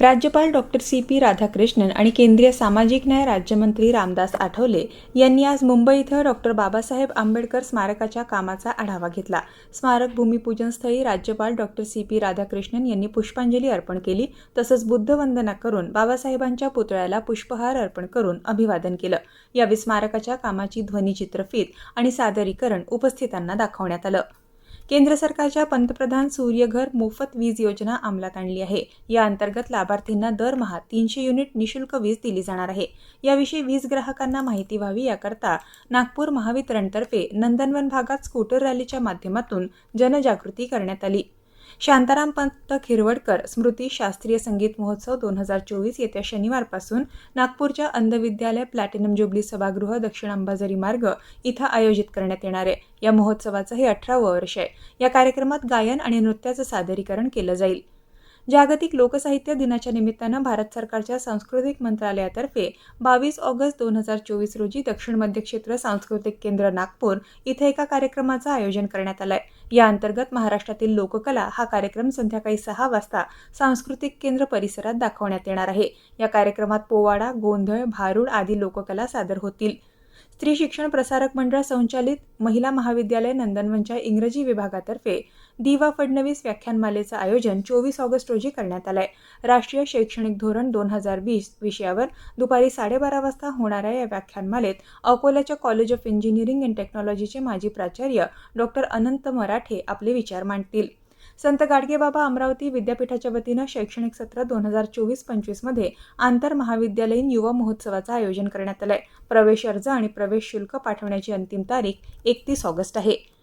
राज्यपाल doctor C P Radhakrishnan आणि केंद्रीय सामाजिक न्याय राज्यमंत्री रामदास आठवले यांनी आज मुंबई इथं डॉक्टर बाबासाहेब आंबेडकर स्मारकाच्या कामाचा आढावा घेतला. स्मारक भूमिपूजनस्थळी राज्यपाल डॉक्टर सी पी राधाकृष्णन यांनी पुष्पांजली अर्पण केली तसंच बुद्धवंदना करून बाबासाहेबांच्या पुतळ्याला पुष्पहार अर्पण करून अभिवादन केलं. यावेळी स्मारकाच्या कामाची ध्वनिचित्रफीत आणि सादरीकरण उपस्थितांना दाखवण्यात आलं. केंद्र सरकारच्या पंतप्रधान सूर्यघर मोफत वीज योजना अंमलात आणली आहे. या अंतर्गत लाभार्थींना दरमहा तीनशे युनिट निशुल्क वीज दिली जाणार आहे. याविषयी वीज ग्राहकांना माहिती व्हावी याकरता नागपूर महावितरणतर्फे नंदनवन भागात स्कूटर रॅलीच्या माध्यमातून जनजागृती करण्यात आली. शांताराम पंत खिरवडकर स्मृती शास्त्रीय संगीत महोत्सव दोन हजार चोवीस येत्या शनिवारपासून नागपूरच्या अंधविद्यालय प्लॅटिनम जुबली सभागृह दक्षिण अंबाझरी मार्ग इथं आयोजित करण्यात येणार आहे. या महोत्सवाचं हे अठरावं वर्ष आहे. या कार्यक्रमात गायन आणि नृत्याचं सादरीकरण केलं जाईल. जागतिक लोकसाहित्य दिनाच्या निमित्तानं भारत सरकारच्या सांस्कृतिक मंत्रालयातर्फे बावीस ऑगस्ट दोन हजार चोवीस रोजी दक्षिण मध्य क्षेत्र सांस्कृतिक केंद्र नागपूर इथं एका कार्यक्रमाचं आयोजन करण्यात आलं आहे या अंतर्गत महाराष्ट्रातील लोककला हा कार्यक्रम संध्याकाळी सहा वाजता सांस्कृतिक केंद्र परिसरात दाखवण्यात येणार आहे. या कार्यक्रमात पोवाडा गोंधळ भारूड आदी लोककला सादर होतील. स्त्री शिक्षण प्रसारक मंडळ संचालित महिला महाविद्यालय नंदनवनच्या इंग्रजी विभागातर्फे दिवा फडणवीस व्याख्यानमालेचं आयोजन चोवीस ऑगस्ट रोजी करण्यात आलं आहे राष्ट्रीय शैक्षणिक धोरण दोन हजार वीस विषयावर दुपारी साडेबारा वाजता होणाऱ्या या व्याख्यानमालेत अकोल्याच्या कॉलेज ऑफ इंजिनिअरिंग अँड टेक्नॉलॉजीचे माजी प्राचार्य डॉक्टर अनंत मराठे आपले विचार मांडतील. संत गाडगेबाबा अमरावती विद्यापीठाच्या वतीनं शैक्षणिक सत्र दोन हजार चोवीस पंचवीसमध्ये आंतर महाविद्यालयीन युवा महोत्सवाचं आयोजन करण्यात आलं आहे प्रवेश अर्ज आणि प्रवेश शुल्क पाठवण्याची अंतिम तारीख एकतीस ऑगस्ट आहे.